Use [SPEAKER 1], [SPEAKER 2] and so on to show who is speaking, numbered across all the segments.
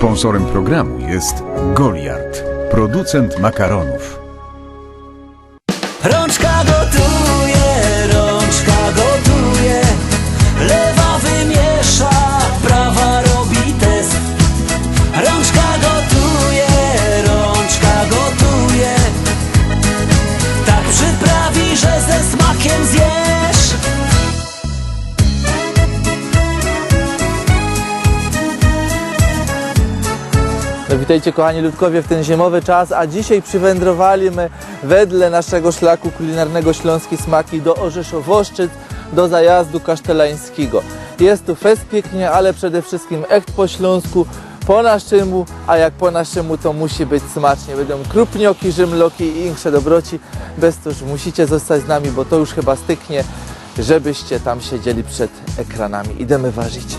[SPEAKER 1] Sponsorem programu jest Goliard, producent makaronów.
[SPEAKER 2] Rączka
[SPEAKER 3] No witajcie kochani ludkowie w ten zimowy czas, a dzisiaj przywędrowaliśmy wedle naszego szlaku kulinarnego Śląskie Smaki do Orzeszowoszczyc, do zajazdu kasztelańskiego. Jest tu fest pięknie, ale przede wszystkim echt po śląsku, po naszemu, a jak po naszemu to musi być smacznie. Będą krupnioki, rzymloki i insze dobroci. Bez to już musicie zostać z nami, bo to już chyba styknie, żebyście tam siedzieli przed ekranami. Idziemy ważyć.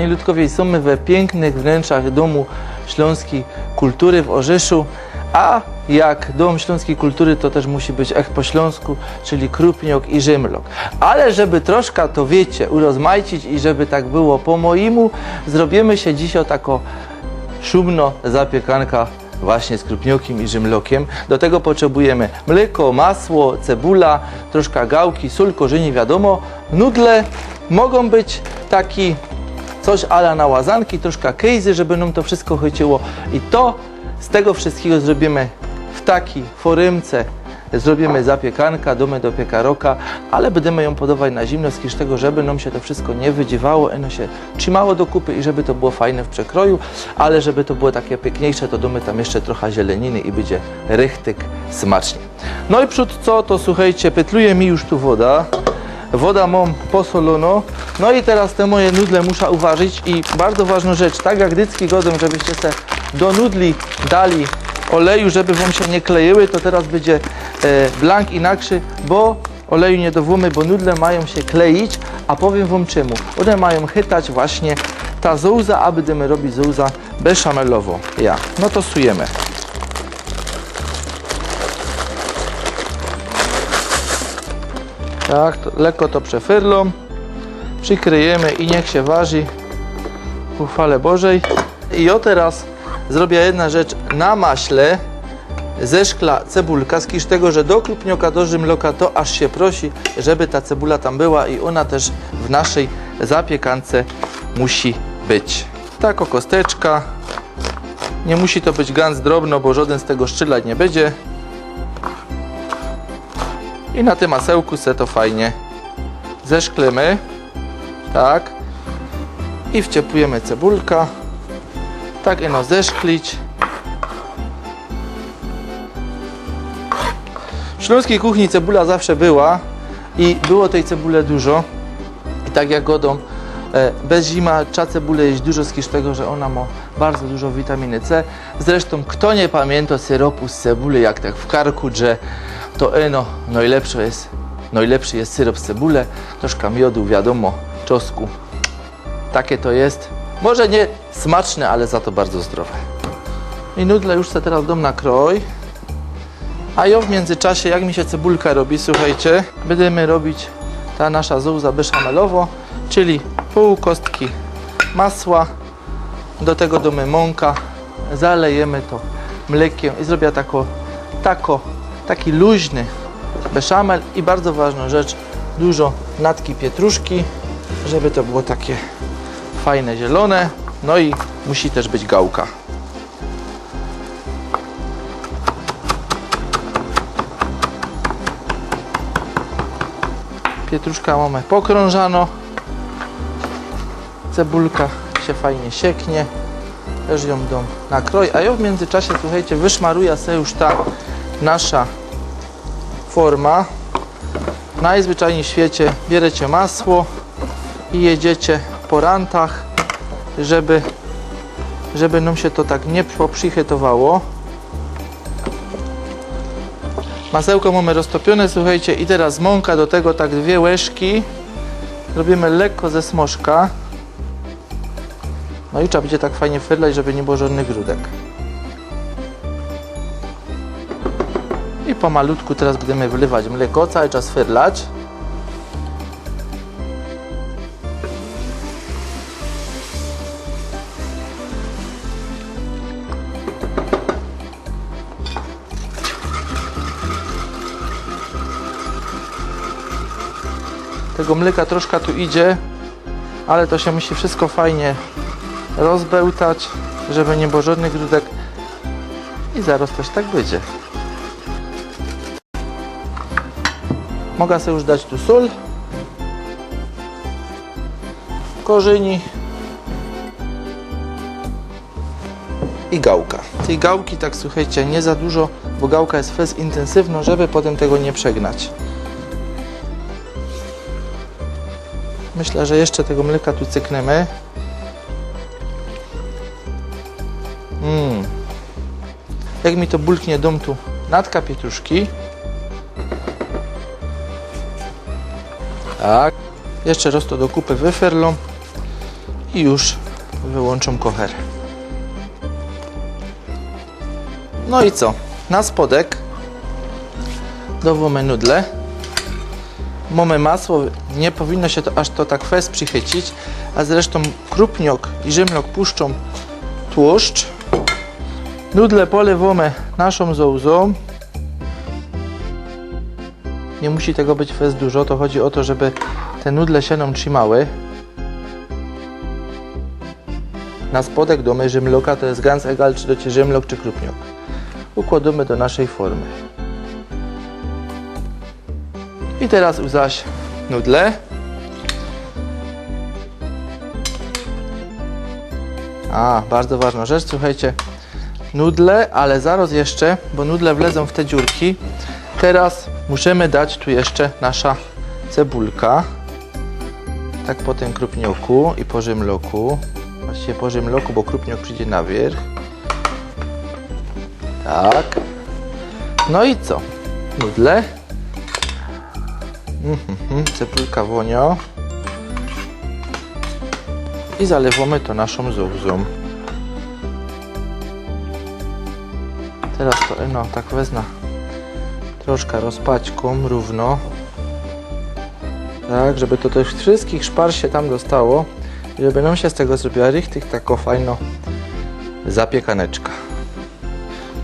[SPEAKER 3] Kochani ludkowie, jesteśmy we pięknych wnętrzach Domu Śląskiej Kultury w Orzeszu, a jak Dom Śląskiej Kultury to też musi być ech po śląsku, czyli krupniok i rzymlok. Ale żeby troszkę to wiecie, urozmaicić i żeby tak było po moimu, zrobimy się dzisiaj tako szumno zapiekanka właśnie z krupniokiem i rzymlokiem. Do tego potrzebujemy mleko, masło, cebula, troszkę gałki, sól, korzeni, wiadomo. Nudle mogą być taki coś ala na łazanki, troszkę kejzy, żeby nam to wszystko chyciło. I to z tego wszystkiego zrobimy w takiej forymce. Zrobimy zapiekanka, domy do piekaroka, ale będziemy ją podawać na zimno z tego, żeby nam się to wszystko nie wydziewało, ono się trzymało do kupy i żeby to było fajne w przekroju, ale żeby to było takie piękniejsze, to domy tam jeszcze trochę zieleniny i będzie rychtyk smacznie. No i przód co, to słuchajcie, pytluje mi już tu woda. Woda mam posolono. No i teraz te moje nudle muszę uważać i bardzo ważna rzecz, tak jak dycki godą, żebyście se do nudli dali oleju, żeby wam się nie kleiły, to teraz będzie e, blank inakszy, bo oleju nie dowłomy, bo nudle mają się kleić, a powiem wam czemu. One mają chytać właśnie ta zołza, a będziemy robić zołza beszamelowo. Ja. No to sujemy. Tak, to lekko to przefyrlą, przykryjemy i niech się waży w uchwale Bożej. I o teraz zrobię jedna rzecz na maśle ze szkla cebulka, z tego, że do klupnioka, do rzymloka to aż się prosi, żeby ta cebula tam była i ona też w naszej zapiekance musi być. Tak o kosteczka. Nie musi to być ganz drobno, bo żaden z tego szczylać nie będzie. I na tym masełku se to fajnie zeszklemy. Tak. I wciepujemy cebulka. Tak ino zeszklić. W śląskiej kuchni cebula zawsze była i było tej cebuli dużo. I tak jak godą, e, bez zima trzeba cebulę jeść dużo z tego, że ona ma bardzo dużo witaminy C. Zresztą kto nie pamięta syropu z cebuli, jak tak w karku drze, to eno najlepsze jest, najlepszy jest syrop z cebuli, troszkę miodu, wiadomo, czosku. Takie to jest. Może nie smaczne, ale za to bardzo zdrowe. I nudle już se teraz dom na kroj. A ja w międzyczasie, jak mi się cebulka robi, słuchajcie, będziemy robić ta nasza zołza beszamelowo, czyli pół kostki masła, do tego domy mąka, zalejemy to mlekiem i zrobię tako, tako, taki luźny beszamel i bardzo ważna rzecz, dużo natki pietruszki, żeby to było takie fajne, zielone, no i musi też być gałka. Pietruszka mamy pokrążano. Cebulka się fajnie sieknie. Też ją dam na kroj. A ja w międzyczasie, słuchajcie, wyszmaruję sobie już ta nasza forma. Najzwyczajniej w świecie bierzecie masło i jedziecie po rantach, żeby, żeby nam się to tak nie poprzychytowało. Masełko mamy roztopione, słuchajcie, i teraz mąka do tego tak dwie łyżki robimy lekko ze smożka. No i trzeba będzie tak fajnie fyrlać, żeby nie było żadnych grudek. Pomalutku teraz będziemy wlewać mleko, cały czas fyrlać. Tego mleka troszkę tu idzie, ale to się musi wszystko fajnie rozbełtać, żeby nie było żadnych grudek i zaraz też tak będzie. Mogę sobie już dać tu sól, korzeni i gałka. Tej gałki tak słuchajcie, nie za dużo, bo gałka jest fez intensywna, żeby potem tego nie przegnać. Myślę, że jeszcze tego mleka tu cykniemy. Mm. Jak mi to bulknie dom tu natka pietruszki. Tak. Jeszcze raz to do kupy wyferlą i już wyłączą kocher. No i co? Na spodek dowómy nudle. Mamy masło, nie powinno się to aż to tak fez przychycić, a zresztą krupniok i rzymlok puszczą tłuszcz. Nudle polewamy naszą zołzą. Nie musi tego być fez dużo, to chodzi o to, żeby te nudle się nam trzymały. Na spodek domy rzymloka to jest ganz egal, czy to ci rzymlok, czy krupniok. Układamy do naszej formy. I teraz zaś nudle. A, bardzo ważna rzecz, słuchajcie. Nudle, ale zaraz jeszcze, bo nudle wlezą w te dziurki. Teraz musimy dać tu jeszcze nasza cebulka. Tak po tym krupnioku i po rzymloku. Właściwie po rzymloku, bo krupniok przyjdzie na wierzch. Tak. No i co? Nudle. Mhm, cebulka wonio. I zalewamy to naszą zuzą. Teraz to no, tak wezmę troszkę rozpaćką równo. Tak, żeby to tych wszystkich szpar się tam dostało. I żeby nam się z tego zrobiła richtig tako fajno zapiekaneczka.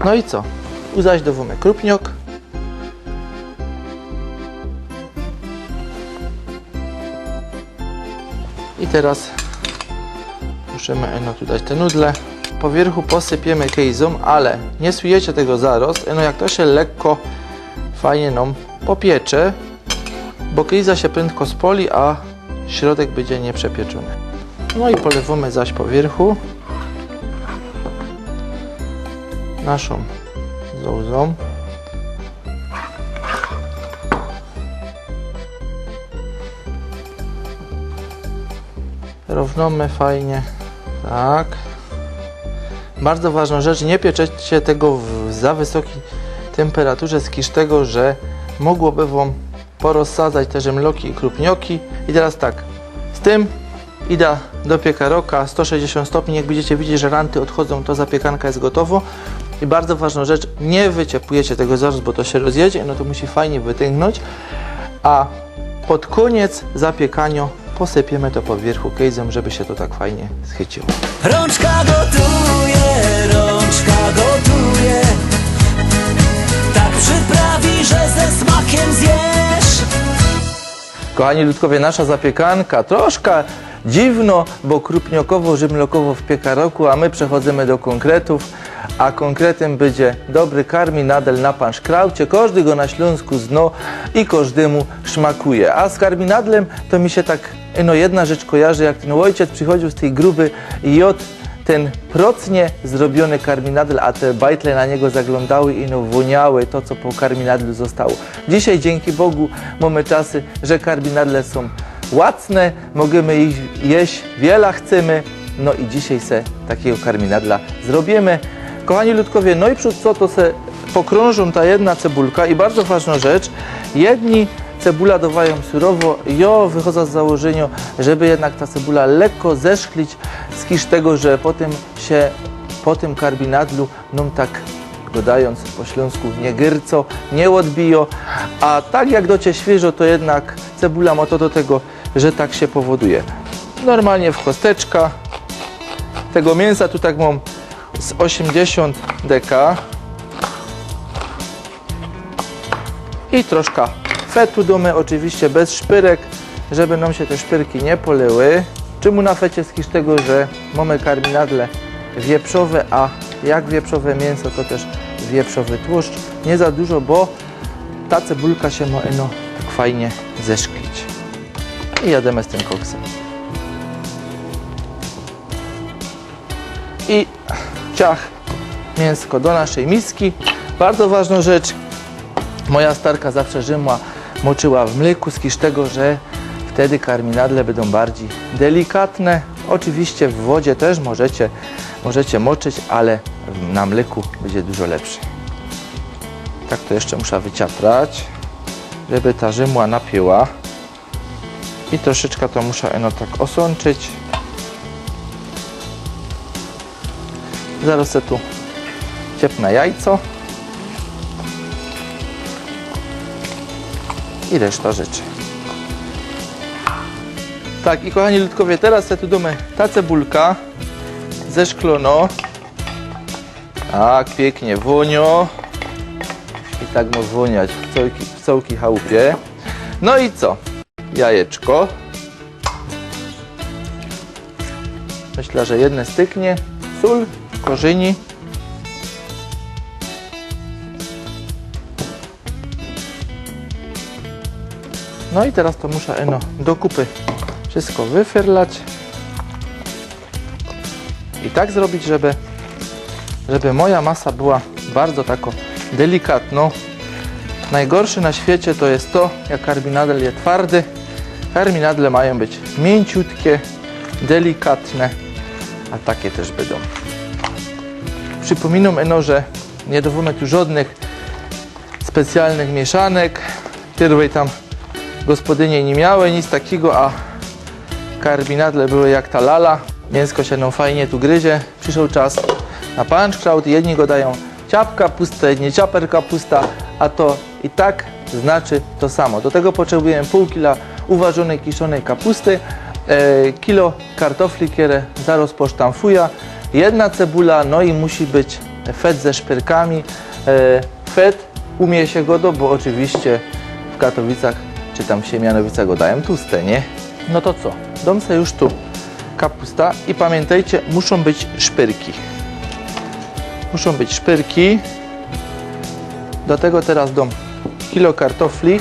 [SPEAKER 3] No i co? Uzaś do wumy krupniok. I teraz musimy eno tu dać te nudle. Po wierzchu posypiemy kejzą, ale nie sujecie tego zaraz. Eno jak to się lekko fajnie nam popiecze, bo kejza się prędko spoli, a środek będzie nieprzepieczony. No i polewamy zaś po wierzchu naszą zołzą. Równamy fajnie. Tak. Bardzo ważna rzecz, nie pieczecie tego w za wysokiej temperaturze z kisz tego, że mogłoby Wam porozsadzać te rzemloki i krupnioki. I teraz tak, z tym idę do piekaroka 160 stopni. Jak będziecie widzieć, że ranty odchodzą, to zapiekanka jest gotowa. I bardzo ważna rzecz, nie wyciepujecie tego zaraz, bo to się rozjedzie, no to musi fajnie wytęgnąć. A pod koniec zapiekania posypiemy to po wierzchu kejzem, żeby się to tak fajnie schyciło.
[SPEAKER 2] Rączka gotuje, smakiem zjesz
[SPEAKER 3] Kochani ludkowie, nasza zapiekanka troszkę dziwno, bo krupniokowo-rzymlokowo w piekaroku, a my przechodzimy do konkretów, a konkretem będzie dobry karminadel na panszkraucie. Każdy go na Śląsku zno i każdemu szmakuje. A z karminadlem to mi się tak no jedna rzecz kojarzy, jak ten ojciec przychodził z tej gruby jod ten procnie zrobiony karminadl, a te bajtle na niego zaglądały i no woniały to, co po karminadlu zostało. Dzisiaj dzięki Bogu mamy czasy, że karminadle są łacne, możemy ich jeść, wiele chcemy, no i dzisiaj se takiego karminadla zrobimy. Kochani ludkowie, no i przód co, to se pokrążą ta jedna cebulka i bardzo ważna rzecz, jedni cebula dowają surowo. Ja wychodzę z założenia, żeby jednak ta cebula lekko zeszklić z kisz tego, że potem się po tym karbinadlu nam tak godając po śląsku nie gyrco, nie odbijo, a tak jak docie świeżo, to jednak cebula ma to do tego, że tak się powoduje. Normalnie w kosteczka. Tego mięsa tu tak mam z 80 deka. I troszkę fetu domy, oczywiście bez szpyrek, żeby nam się te szpyrki nie poleły. Czemu na fecie z tego, że mamy karbinadle wieprzowe, a jak wieprzowe mięso, to też wieprzowy tłuszcz. Nie za dużo, bo ta cebulka się ma eno tak fajnie zeszklić. I jademy z tym koksem. I ciach mięsko do naszej miski. Bardzo ważna rzecz, moja starka zawsze rzymła, moczyła w mleku z kisz tego, że wtedy karminadle będą bardziej delikatne. Oczywiście w wodzie też możecie, możecie moczyć, ale na mleku będzie dużo lepsze. Tak to jeszcze muszę wyciaprać, żeby ta rzymła napięła. I troszeczkę to muszę eno tak osączyć. Zaraz se tu ciepnę jajco. I reszta rzeczy. Tak, i kochani ludkowie, teraz se tu domy ta cebulka ze szklono. Tak, pięknie wonio. I tak ma woniać w całki, w całki chałupie. No i co? Jajeczko. Myślę, że jedne styknie. Sól, korzeni. No i teraz to muszę eno do kupy wszystko wyfyrlać. I tak zrobić, żeby, żeby moja masa była bardzo tako delikatną. Najgorsze na świecie to jest to, jak karbinadel jest twardy. Karbinadle mają być mięciutkie, delikatne, a takie też będą. Przypominam eno, że nie dowolmy tu żadnych specjalnych mieszanek. Pierwej tam gospodynie nie miały nic takiego, a karbinadle były jak ta lala. Mięsko się nam fajnie tu gryzie. Przyszedł czas na punchkraut. Jedni go dają ciap kapusta, jedni ciaper kapusta, a to i tak znaczy to samo. Do tego potrzebujemy pół kila uważonej kiszonej kapusty, e, kilo kartofli, które zaraz posztamfuja, jedna cebula, no i musi być fet ze szpyrkami. E, fet umie się go do, bo oczywiście w Katowicach czy tam w Siemianowicach go dają tłuste, nie? No to co? Dom se już tu kapusta i pamiętajcie, muszą być szpyrki. Muszą być szpyrki. Do tego teraz dom kilo kartofli.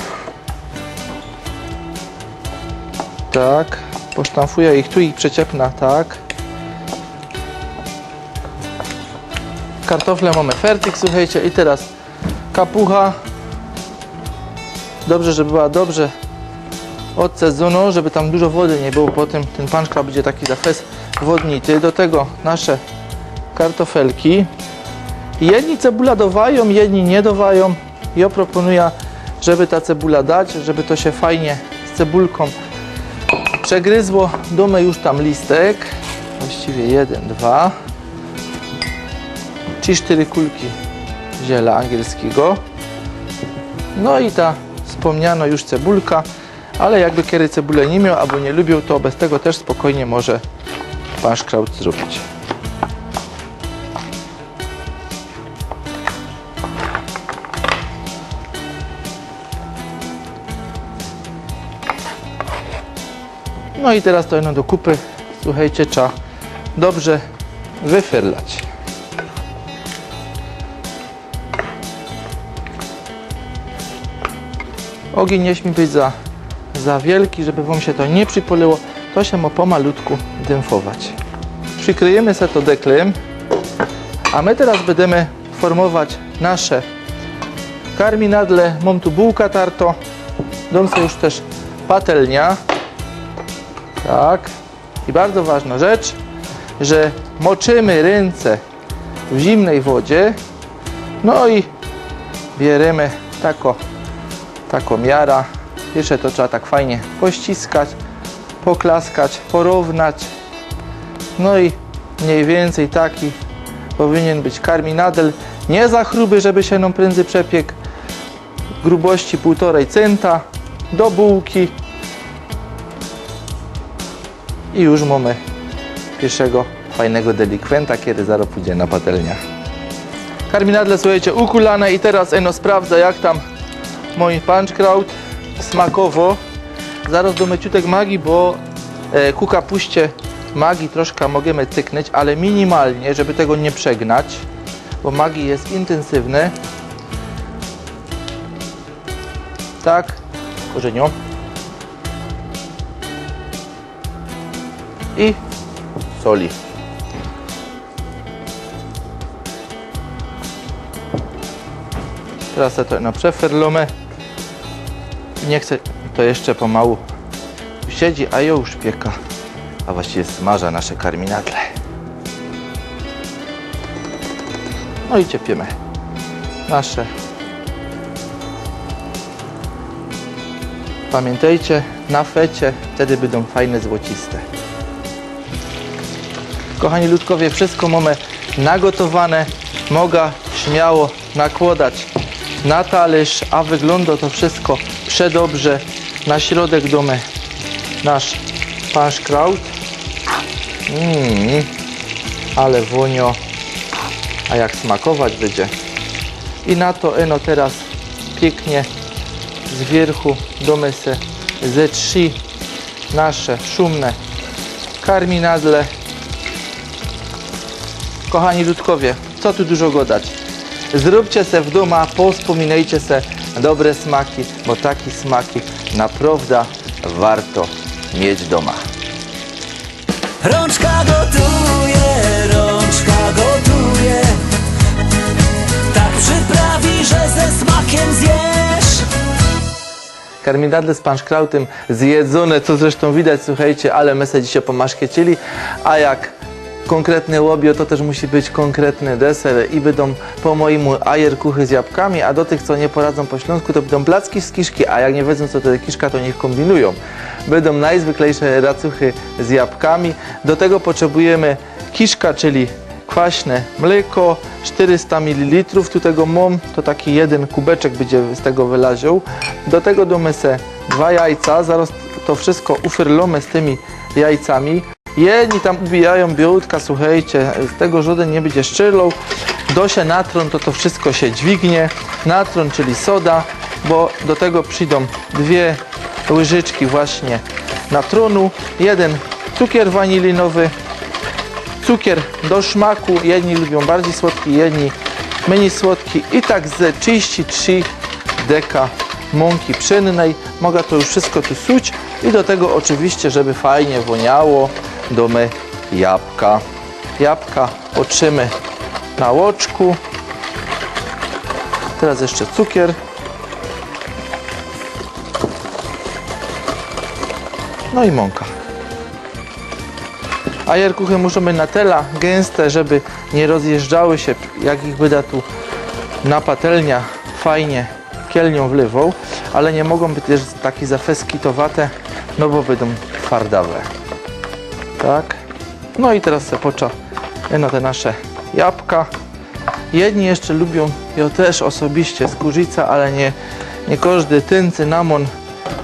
[SPEAKER 3] Tak. Posztamfuję ich tu i przeciepna, tak. Kartofle mamy fertik, słuchajcie. I teraz kapucha. Dobrze, żeby była dobrze odcedzona, żeby tam dużo wody nie było. Potem ten panczka będzie taki zafes wodnity. Do tego nasze kartofelki. Jedni cebula dowają, jedni nie dowają. Ja proponuję, żeby ta cebula dać, żeby to się fajnie z cebulką przegryzło. Domy już tam listek. Właściwie jeden, dwa. Trzy, cztery kulki ziela angielskiego. No i ta wspomniana już cebulka, ale jakby kiedy cebulę nie miał albo nie lubią, to bez tego też spokojnie może paszkraut zrobić. No i teraz to jedno do kupy, słuchajcie, trzeba dobrze wyfyrlać. Ogień nie śmi być za, za wielki, żeby Wam się to nie przypoliło. To się ma pomalutku dęfować. Przykryjemy sobie to deklem, a my teraz będziemy formować nasze karminadle. Mam tu bułka tarto, dom już też patelnia. Tak. I bardzo ważna rzecz, że moczymy ręce w zimnej wodzie. No i bierzemy tako, taką miara Pierwsze to trzeba tak fajnie pościskać, poklaskać, porównać. No i mniej więcej taki powinien być karminadel. Nie za chruby, żeby się nam prędzej przepiekł. Grubości 1,5 centa do bułki. I już mamy pierwszego fajnego delikwenta, kiedy zaraz pójdzie na patelniach. Karminadle, słuchajcie, ukulane i teraz eno sprawdza jak tam mój punchkraut smakowo. Zaraz do myciutek magii, bo e, ku kapuście magii troszkę możemy cyknąć, ale minimalnie, żeby tego nie przegnać, bo magii jest intensywny. Tak, korzenią. I soli. Teraz to no, przeferlome. Nie chcę, to jeszcze pomału siedzi, a już pieka. A właściwie smaża nasze karminadle. No i ciepiemy nasze. Pamiętajcie, na fecie wtedy będą fajne, złociste. Kochani ludkowie, wszystko mamy nagotowane. Mogę śmiało nakładać na talerz, a wygląda to wszystko przedobrze. Na środek domy nasz paszkraut. Mmm, ale wonio. A jak smakować będzie. I na to eno teraz pięknie z wierchu domy se ze trzy nasze szumne karminadle. Kochani ludkowie, co tu dużo gadać. Zróbcie se w domu, pospominajcie se dobre smaki, bo takie smaki naprawdę warto mieć doma.
[SPEAKER 2] Rączka gotuje, rączka gotuje Tak przyprawi, że ze smakiem zjesz
[SPEAKER 3] Karminadle z panszkrautem zjedzone, co zresztą widać, słuchajcie, ale my se dzisiaj pomaszkiecili, a jak konkretny łobio, to też musi być konkretny deser i będą po mojemu ajerkuchy z jabłkami, a do tych, co nie poradzą po śląsku, to będą placki z kiszki, a jak nie wiedzą, co to jest kiszka, to niech kombinują. Będą najzwyklejsze racuchy z jabłkami. Do tego potrzebujemy kiszka, czyli kwaśne mleko, 400 ml, tu tego mam, to taki jeden kubeczek będzie z tego wylaził. Do tego domy se dwa jajca, zaraz to wszystko ufyrlome z tymi jajcami. Jedni tam ubijają białka, słuchajcie, z tego żaden nie będzie szczylą. Do się natron, to to wszystko się dźwignie. Natron, czyli soda, bo do tego przyjdą dwie łyżeczki właśnie natronu, jeden cukier wanilinowy, cukier do szmaku. Jedni lubią bardziej słodki, jedni mniej słodki. I tak ze 33 deka mąki pszennej. Mogę to już wszystko tu suć i do tego oczywiście, żeby fajnie woniało, domy jabłka. Jabłka otrzymy na łoczku. Teraz jeszcze cukier. No i mąka. A jarkuchy muszą być na tyle gęste, żeby nie rozjeżdżały się, jak ich wyda tu na patelnia fajnie kielnią wlewą, ale nie mogą być też takie zafeskitowate, no bo będą twardawe. Tak. No i teraz se pocza na te nasze jabłka. Jedni jeszcze lubią, ja też osobiście, skórzica, ale nie, nie każdy ten cynamon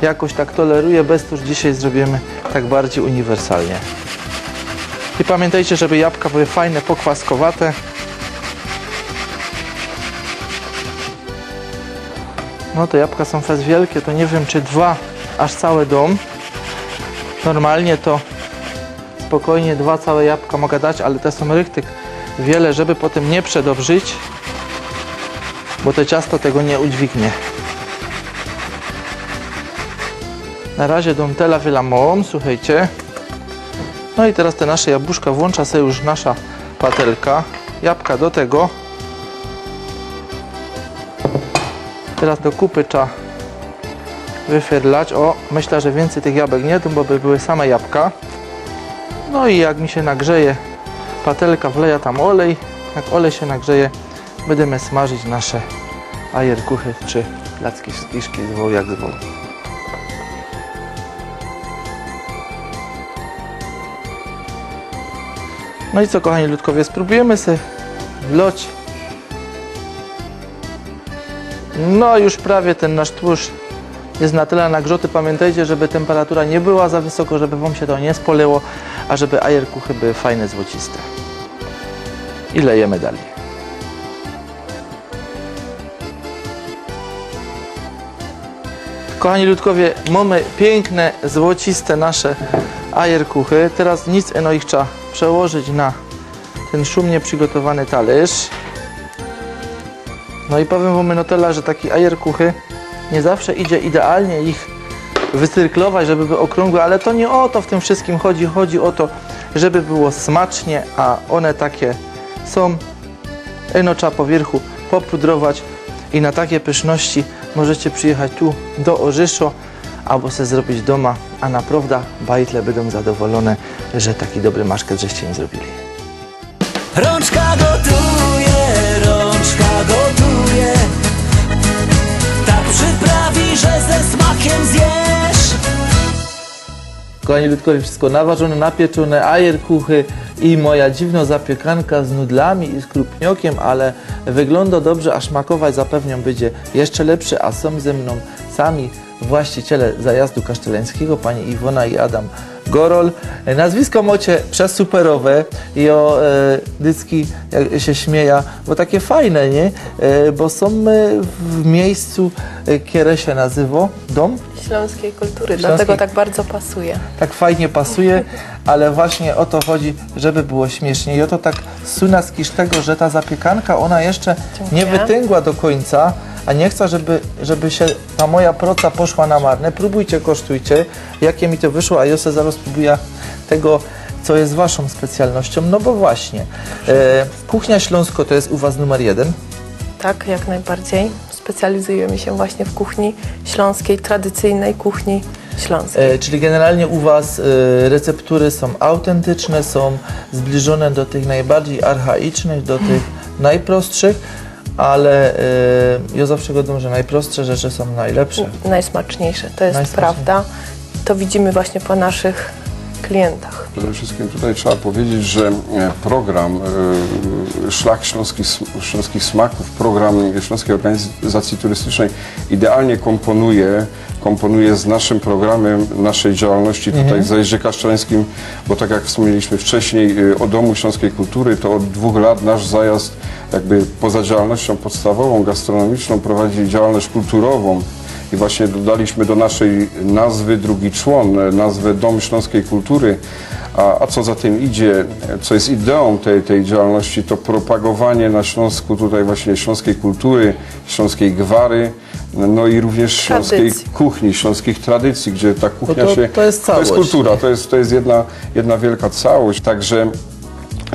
[SPEAKER 3] jakoś tak toleruje, bez to dzisiaj zrobimy tak bardziej uniwersalnie. I pamiętajcie, żeby jabłka były fajne, pokwaskowate. No te jabłka są fez wielkie, to nie wiem czy dwa, aż cały dom. Normalnie to spokojnie dwa całe jabłka mogę dać, ale te są rychtyk wiele, żeby potem nie przedobrzyć, bo to ciasto tego nie udźwignie. Na razie dom tela wylamą, słuchajcie. No i teraz te nasze jabłuszka włącza sobie już nasza patelka. Jabłka do tego. Teraz do kupy trzeba wyferlać. O, myślę, że więcej tych jabłek nie, bo by były same jabłka. No i jak mi się nagrzeje patelka, wleja tam olej. Jak olej się nagrzeje, będziemy smażyć nasze ajerkuchy czy placki szkiszki, zwoł jak zwoł. No i co kochani ludkowie, spróbujemy sobie wloć. No już prawie ten nasz tłuszcz jest na tyle nagrzoty. Pamiętajcie, żeby temperatura nie była za wysoko, żeby Wam się to nie spoleło, a żeby ajerkuchy były fajne, złociste. I lejemy dalej. Kochani ludkowie, mamy piękne, złociste nasze ajerkuchy. Teraz nic eno ich trzeba przełożyć na ten szumnie przygotowany talerz. No i powiem wam Nutella, że taki ajerkuchy nie zawsze idzie idealnie ich wycyrklować, żeby były okrągłe, ale to nie o to w tym wszystkim chodzi. Chodzi o to, żeby było smacznie, a one takie są. Eno trzeba po wierchu popudrować i na takie pyszności możecie przyjechać tu do Orzyszo albo sobie zrobić doma, a naprawdę bajtle będą zadowolone, że taki dobry maszket żeście im zrobili.
[SPEAKER 2] Rączka że ze smakiem zjesz.
[SPEAKER 3] Kochani ludkowie, wszystko naważone, napieczone, ajerkuchy i moja dziwna zapiekanka z nudlami i z krupniokiem, ale wygląda dobrze, a smakować zapewniam będzie jeszcze lepszy, a są ze mną sami właściciele zajazdu kaszteleńskiego, pani Iwona i Adam Gorol. Nazwisko mocie przesuperowe i o e, dycki, jak się śmieja, bo takie fajne, nie? E, bo są e, w miejscu, e, które się nazywa dom
[SPEAKER 4] śląskiej kultury,
[SPEAKER 3] Śląskiej-
[SPEAKER 4] dlatego tak bardzo pasuje.
[SPEAKER 3] tak fajnie pasuje, ale właśnie o to chodzi, żeby było śmiesznie. I oto tak suna z tego, że ta zapiekanka, ona jeszcze nie
[SPEAKER 4] Dziękuję.
[SPEAKER 3] wytęgła do końca, a nie chcę, żeby, żeby się ta moja praca poszła na marne. Próbujcie, kosztujcie, jakie mi to wyszło, a ja sobie zaraz spróbuję tego, co jest waszą specjalnością. No bo właśnie, e, kuchnia śląsko to jest u was numer jeden.
[SPEAKER 4] Tak, jak najbardziej. Specjalizujemy się właśnie w kuchni śląskiej, tradycyjnej kuchni śląskiej.
[SPEAKER 3] E, czyli generalnie u Was e, receptury są autentyczne, są zbliżone do tych najbardziej archaicznych, do tych najprostszych, ale e, ja zawsze godzę, że najprostsze rzeczy są najlepsze.
[SPEAKER 4] Najsmaczniejsze, to jest
[SPEAKER 3] Najsmaczniejsze.
[SPEAKER 4] prawda. To widzimy właśnie po naszych klientach.
[SPEAKER 5] Przede wszystkim tutaj trzeba powiedzieć, że e, program e, Szlak Śląskich, Śląskich Smaków, program Śląskiej Organizacji Turystycznej idealnie komponuje, komponuje z naszym programem naszej działalności tutaj w Zajeździe Kaszczelańskim, bo tak jak wspomnieliśmy wcześniej e, o Domu Śląskiej Kultury, to od dwóch lat nasz zajazd jakby poza działalnością podstawową, gastronomiczną prowadzi działalność kulturową. I właśnie dodaliśmy do naszej nazwy drugi człon, e, nazwę Dom Śląskiej Kultury. A, a co za tym idzie, e, co jest ideą tej, tej działalności, to propagowanie na Śląsku tutaj właśnie śląskiej kultury, śląskiej gwary, no i również śląskiej
[SPEAKER 4] Tradycji.
[SPEAKER 5] kuchni, śląskich tradycji, gdzie ta kuchnia
[SPEAKER 3] to-
[SPEAKER 5] się...
[SPEAKER 3] to jest
[SPEAKER 5] To jest
[SPEAKER 3] całość,
[SPEAKER 5] kultura, to jest, to jest jedna, jedna wielka całość. Także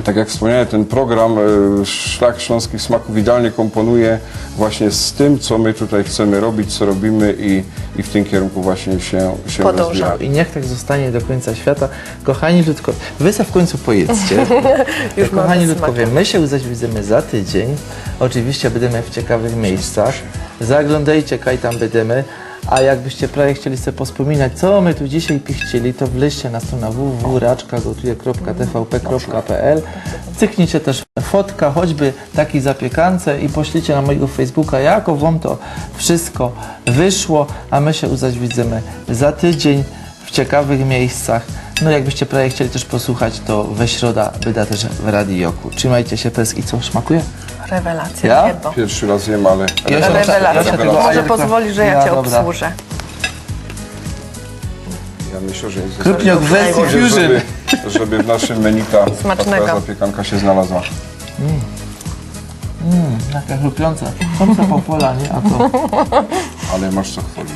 [SPEAKER 5] tak jak wspomniałem, ten program e, Szlak Śląskich Smaków idealnie komponuje właśnie z tym, co my tutaj chcemy robić, co robimy i, i w tym kierunku właśnie się, się
[SPEAKER 4] Podążamy.
[SPEAKER 5] rozwijamy.
[SPEAKER 3] I niech tak zostanie do końca świata. Kochani ludkowie, wy se w końcu pojedzcie.
[SPEAKER 4] Już
[SPEAKER 3] Kochani
[SPEAKER 4] mamy
[SPEAKER 3] ludkowie, my się zaś widzimy za tydzień. Oczywiście będziemy w ciekawych miejscach. Zaglądajcie, kaj tam będziemy. A jakbyście prawie chcieli sobie pospominać, co my tu dzisiaj pichcili, to wleźcie na stronę www.raczkagotuje.tvp.pl Cyknijcie też fotka, choćby takiej zapiekance i poślijcie na mojego Facebooka, jako wam to wszystko wyszło, a my się zaś widzimy za tydzień w ciekawych miejscach. No jakbyście prawie chcieli też posłuchać, to we środa wyda też w radioku. Trzymajcie się, pes i co, smakuje?
[SPEAKER 4] Rewelacja,
[SPEAKER 3] Ja?
[SPEAKER 4] jedno.
[SPEAKER 5] Pierwszy raz jem, ale...
[SPEAKER 3] Ja się-
[SPEAKER 4] Rewelacja.
[SPEAKER 3] tego
[SPEAKER 4] Może
[SPEAKER 3] ajerka-
[SPEAKER 4] pozwoli, że ja,
[SPEAKER 3] Ja,
[SPEAKER 4] Cię
[SPEAKER 3] dobra.
[SPEAKER 4] obsłużę.
[SPEAKER 5] Ja myślę, że jest
[SPEAKER 3] Krupniok wersji
[SPEAKER 4] Najlepsze.
[SPEAKER 3] fusion.
[SPEAKER 5] żeby, żeby w naszym menu ta, ta
[SPEAKER 4] Smacznego.
[SPEAKER 5] twoja zapiekanka się znalazła.
[SPEAKER 3] Taka chrupiąca. Kąsa po pola, nie? A to...
[SPEAKER 5] Ale masz co chwalić.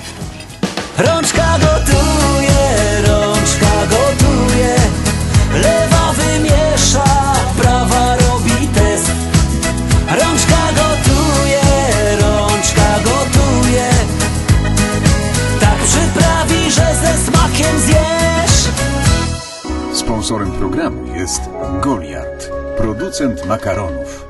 [SPEAKER 2] Rączka gotuje, rączka gotuje. Lewa wymiesza, prawa robi test. Rączka gotuje, rączka gotuje. Tak przyprawi, że ze smakiem zjesz.
[SPEAKER 1] Sponsorem programu jest Goliard, producent makaronów.